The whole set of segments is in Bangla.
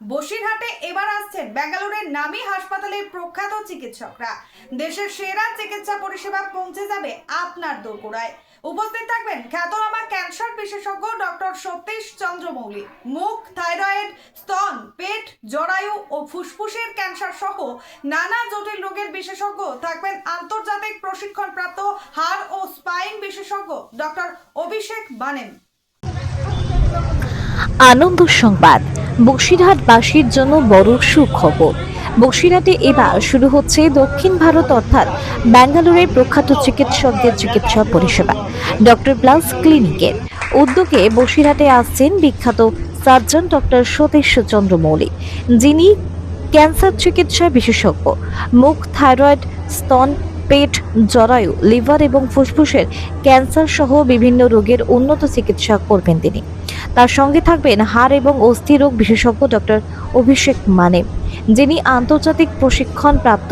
বসিরহাটে এবার আসছেন ব্যাঙ্গালোরের নামী হাসপাতালের প্রখ্যাত চিকিৎসকরা। দেশের সেরা চিকিৎসা পরিষেবা পৌঁছে যাবে আপনার দোরগোড়ায়। উপস্থিত থাকবেন খ্যাতনামা ক্যান্সার বিশেষজ্ঞ ডক্টর সতীশ চন্দ্র মৌলিক মুখ, থাইরয়েড, স্তন, পেট, জরায়ু ও ফুসফুসের ক্যান্সার সহ নানা জটিল রোগের বিশেষজ্ঞ থাকবেন আন্তর্জাতিক প্রশিক্ষণপ্রাপ্ত হাড় ও স্পাইন বিশেষজ্ঞ ডক্টর অভিষেক বানেন। আনন্দ সংবাদ। বসিরহাটবাসীর জন্য বড় সুখবর। বসিরহাটে এবার শুরু হচ্ছে দক্ষিণ ভারত অর্থাৎ ব্যাঙ্গালোরের প্রখ্যাত চিকিৎসকদের চিকিৎসা পরিষেবা। ডক্টর প্লাস ক্লিনিকের উদ্যোগে বসিরহাটে আসছেন বিখ্যাত সার্জন ডক্টর সতীশ চন্দ্র মৌলিক, যিনি ক্যান্সার চিকিৎসা বিশেষজ্ঞ। মুখ থাইরয়েড, স্তন পেট, জরায়ু, লিভার এবং ফুসফুসের ক্যান্সার সহ বিভিন্ন রোগের উন্নত চিকিৎসা করবেন তিনি। তার সঙ্গে থাকবেন হাড় এবং অস্থি রোগ বিশেষজ্ঞ ডক্টর অভিষেক মানে যিনি আন্তর্জাতিক প্রশিক্ষণ প্রাপ্ত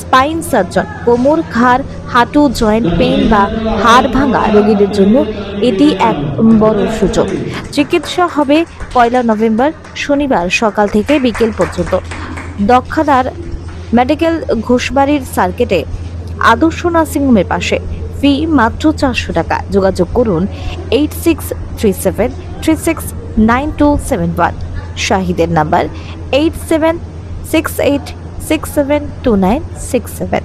স্পাইন সার্জন, কোমর, ঘাড়, হাঁটু, জয়েন্ট পেইন বা হাড় ভাঙা রোগীদের জন্য এটি এক বড় সুযোগ। চিকিৎসা হবে পয়লা নভেম্বর, শনিবার সকাল থেকে বিকেল পর্যন্ত। দক্ষাদার মেডিকেল ঘোষবাড়ির সার্কিটে আদর্শ নার্সিংহোমের পাশে। ফি মাত্র চারশো টাকা। যোগাযোগ করুন eight six three seven three six nine two seven one. শাহিদের number eight seven six eight six seven two nine six seven.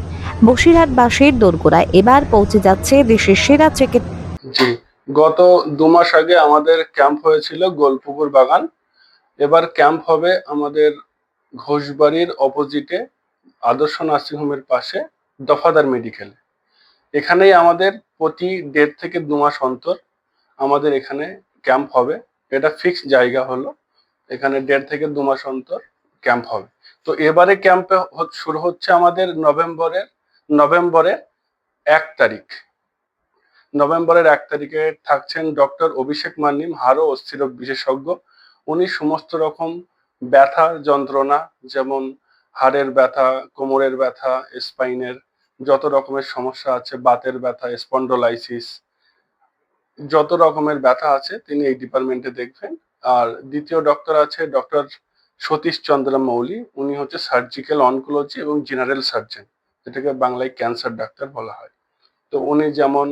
বসিরহাটবাসীর দোরগোড়ায় এবার পৌঁছে যাচ্ছে দেশের সেরা চিকিৎসা জি, গত দু মাস আগে আমাদের ক্যাম্প হয়েছিল গোলপুকুর বাগান। এবার ক্যাম্প হবে আমাদের ঘোষবাড়ির অপোজিটে, আদর্শ নার্সিংহোমের পাশে। দফাদার মেডিকেলে এখানেই আমাদের প্রতি দেড় থেকে দু মাস অন্তর আমাদের এখানে ক্যাম্প হবে। এটা ফিক্সড জায়গা হলো। এখানে দেড় থেকে দু মাস অন্তর ক্যাম্প হবে। তো এবারে ক্যাম্পে শুরু হচ্ছে আমাদের নভেম্বরের নভেম্বরের এক তারিখ। নভেম্বরের এক তারিখে থাকছেন ডক্টর অভিষেক মান্নিম হাড় অস্থির বিশেষজ্ঞ। উনি সমস্ত রকম ব্যথা যন্ত্রণা, যেমন হাড়ের ব্যথা, কোমরের ব্যথা, স্পাইনের যত রকমের সমস্যা আছে, বাতের ব্যথা, স্পন্ডোলাইসিস, যত রকমের ব্যথা আছে, তিনি এই ডিপার্টমেন্টে দেখবেন। আর দ্বিতীয় ডক্টর আছে ডক্টর সতীশ চন্দ্র মৌলি। উনি হচ্ছে সার্জিক্যাল অনকোলজি এবং জেনারেল সার্জন যেটাকে বাংলায় ক্যান্সার ডাক্তার বলা হয়। তো উনি যেমন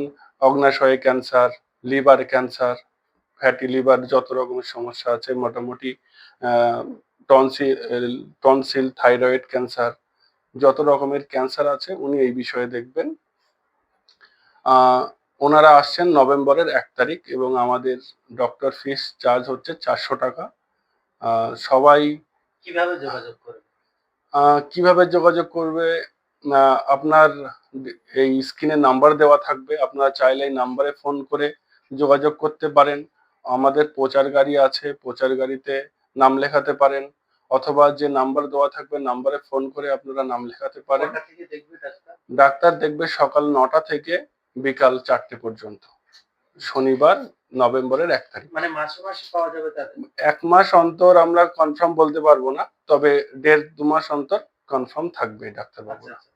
অগ্নাশয় cancer liver cancer fatty liver যত রকমের সমস্যা আছে, মোটামুটি টনসিল টনসিল থাইরয়েড ক্যান্সার যত রকমের ক্যান্সার আছে উনি এই বিষয়ে দেখবেন। ওনারা আসছেন নভেম্বরের এক তারিখ এবং আমাদের ডক্টর ফিস চার্জ হচ্ছে চারশো টাকা। সবাই কীভাবে যোগাযোগ করবে? কীভাবে যোগাযোগ করবে? আপনার এই স্ক্রিনে নাম্বার দেওয়া থাকবে। আপনারা চাইলে এই নাম্বারে ফোন করে যোগাযোগ করতে পারেন। আমাদের প্রচার গাড়ি আছে প্রচার গাড়িতে নাম লেখাতে পারেন। অথবা যে নাম্বার দেওয়া থাকবে নাম্বারে ফোন করে আপনারা নাম লেখাতে পারেন। ডাক্তার? দেখবে সকাল নটা থেকে বিকাল চারটে পর্যন্ত। শনিবার নভেম্বরের এক তারিখ। মানে মাসে মাসে পাওয়া যাবে এক মাস অন্তর আমরা কনফার্ম বলতে পারব না তবে দেড় দু মাস অন্তর কনফার্ম থাকবে ডাক্তারবাবু আচ্ছা।